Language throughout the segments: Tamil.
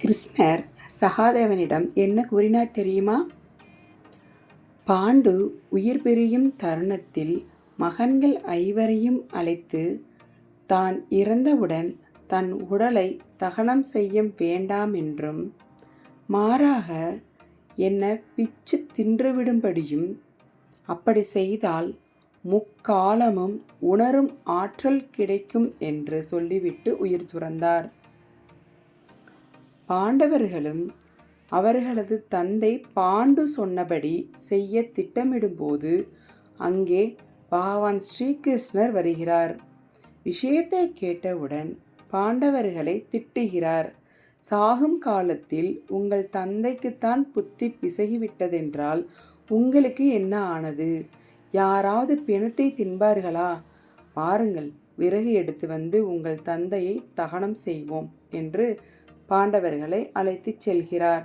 கிருஷ்ணர் சகாதேவனிடம் என்ன கூறினார் தெரியுமா? பாண்டு உயிர் பிரியும் தருணத்தில் மகன்கள் ஐவரையும் அழைத்து தான் இறந்தவுடன் தன் உடலை தகனம் செய்ய வேண்டாம் என்றும் மாறாக என்ன பிச்சு தின்றுவிடும்படியும் அப்படி செய்தால் முக்காலமும் உணரும் ஆற்றல் கிடைக்கும் என்று சொல்லிவிட்டு உயிர் துறந்தார். பாண்டவர்களும் அவர்களது தந்தை பாண்டு சொன்னபடி செய்ய திட்டமிடும்போது அங்கே பகவான் ஸ்ரீகிருஷ்ணர் வருகிறார். விஷயத்தை கேட்டவுடன் பாண்டவர்களை திட்டுகிறார். சாகும் காலத்தில் உங்கள் தந்தைக்குத்தான் புத்தி பிசகிவிட்டதென்றால் உங்களுக்கு என்ன ஆனது? யாராவது பிணத்தை தின்பார்களா? பாருங்கள் விறகு எடுத்து வந்து உங்கள் தந்தையை தகனம் செய்வோம் என்று பாண்டவர்களை அழைத்துச் செல்கிறார்.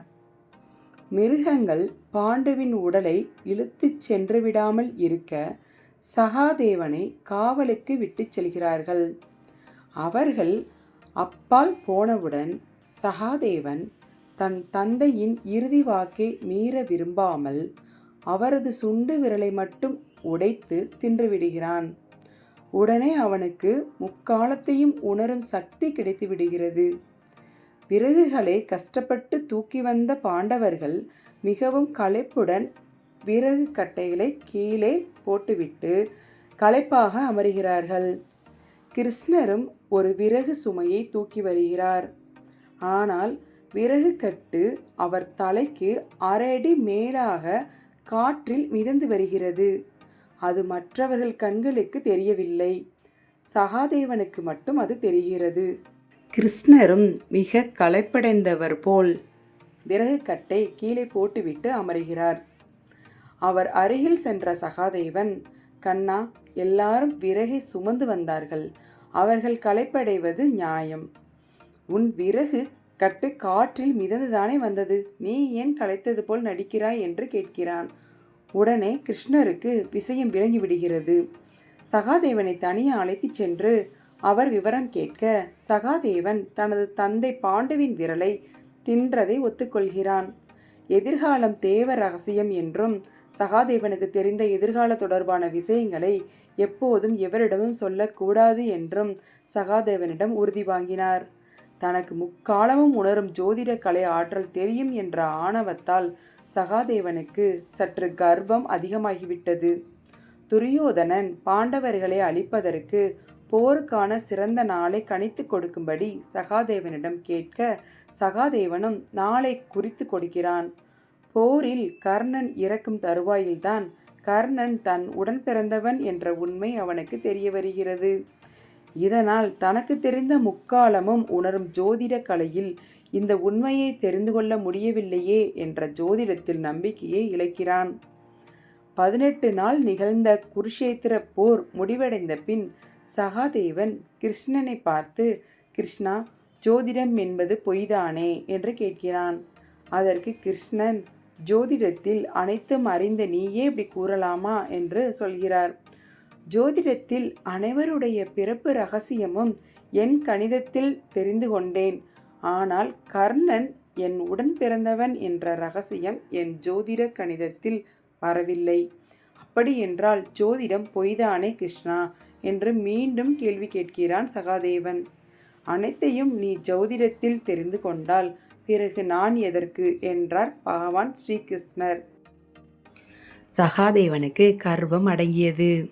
மிருகங்கள் பாண்டுவின் உடலை இழுத்துச் சென்று விடாமல் இருக்க சகாதேவனை காவலுக்கு விட்டுச் செல்கிறார்கள். அவர்கள் அப்பால் போனவுடன் சகாதேவன் தன் தந்தையின் இறுதி வாக்கை மீற விரும்பாமல் அவரது சுண்டு விரலை மட்டும் உடைத்து தின்றுவிடுகிறான். உடனே அவனுக்கு முக்காலத்தையும் உணரும் சக்தி கிடைத்து விடுகிறது விறகுகளை கஷ்டப்பட்டு தூக்கி வந்த பாண்டவர்கள் மிகவும் களைப்புடன் விறகு கட்டைகளை கீழே போட்டுவிட்டு களைப்பாக அமர்கிறார்கள். கிருஷ்ணரும் ஒரு விறகு சுமையை தூக்கி வருகிறார். ஆனால் விறகு கட்டு அவர் தலைக்கு அரை அடி மேலாக காற்றில் மிதந்து வருகிறது. அது மற்றவர்கள் கண்களுக்கு தெரியவில்லை. சகாதேவனுக்கு மட்டும் அது தெரிகிறது. கிருஷ்ணரும் மிக களைப்படைந்தவர் போல் விறகு கட்டை கீழே போட்டுவிட்டு அமருகிறார். அவர் அருகில் சென்ற சகாதேவன் கண்ணா எல்லாரும் விறகை சுமந்து வந்தார்கள். அவர்கள் களைப்படைவது நியாயம். உன் விறகு கட்டு காற்றில் மிதந்துதானே வந்தது. நீ ஏன் களைத்தது போல் நடிக்கிறாய்? என்று கேட்கிறான். உடனே கிருஷ்ணருக்கு விஷயம் விளங்கிவிடுகிறது. சகாதேவனை தனியே அழைத்துச் சென்று அவர் விவரம் கேட்க சகாதேவன் தனது தந்தை பாண்டுவின் விரலை தின்றதை ஒத்துக்கொள்கிறான். எதிர்காலம் தேவ ரகசியம் என்றும் சகாதேவனுக்கு தெரிந்த எதிர்கால தொடர்பான விஷயங்களை எப்போதும் எவரிடமும் சொல்லக்கூடாது என்றும் சகாதேவனிடம் உறுதி வாங்கினார். தனக்கு முக்காலமும் உணரும் ஜோதிட கலை ஆற்றல் தெரியும் என்ற ஆணவத்தால் சகாதேவனுக்கு சற்று கர்வம் அதிகமாகிவிட்டது. துரியோதனன் பாண்டவர்களை அழிப்பதற்கு போருக்கான சிறந்த நாளை கணித்து கொடுக்கும்படி சகாதேவனிடம் கேட்க சகாதேவனும் நாளை குறித்து கொடுக்கிறான். போரில் கர்ணன் இறக்கும் தருவாயில்தான் கர்ணன் தன் உடன் பிறந்தவன் என்ற உண்மை அவனுக்கு தெரிய வருகிறது. இதனால் தனக்கு தெரிந்த முக்காலமும் உணரும் ஜோதிட கலையில் இந்த உண்மையை தெரிந்து கொள்ள முடியவில்லையே என்ற ஜோதிடத்தில் நம்பிக்கையை இழக்கிறான். பதினெட்டு நாள் நிகழ்ந்த குருஷேத்திர போர் முடிவடைந்த பின் சகாதேவன் கிருஷ்ணனை பார்த்து கிருஷ்ணா ஜோதிடம் என்பது பொய்தானே என்று கேட்கிறான். அதற்கு கிருஷ்ணன் ஜோதிடத்தில் அனைத்தும் அறிந்த நீயே இப்படி கூறலாமா என்று சொல்கிறார். ஜோதிடத்தில் அனைவருடைய பிறப்பு ரகசியமும் என் கணிதத்தில் தெரிந்து கொண்டேன். ஆனால் கர்ணன் என் உடன் பிறந்தவன் என்ற ரகசியம் என் ஜோதிட கணிதத்தில் வரவில்லை. அப்படி என்றால் ஜோதிடம் பொய்தானே கிருஷ்ணா? என்று மீண்டும் கேள்வி கேட்கிறான் சகாதேவன். அனைத்தையும் நீ ஜோதிடத்தில் தெரிந்து கொண்டால் பிறகு நான் எதற்கு? என்றார் பகவான் ஸ்ரீகிருஷ்ணர். சகாதேவனுக்கு கர்வம் அடங்கியது.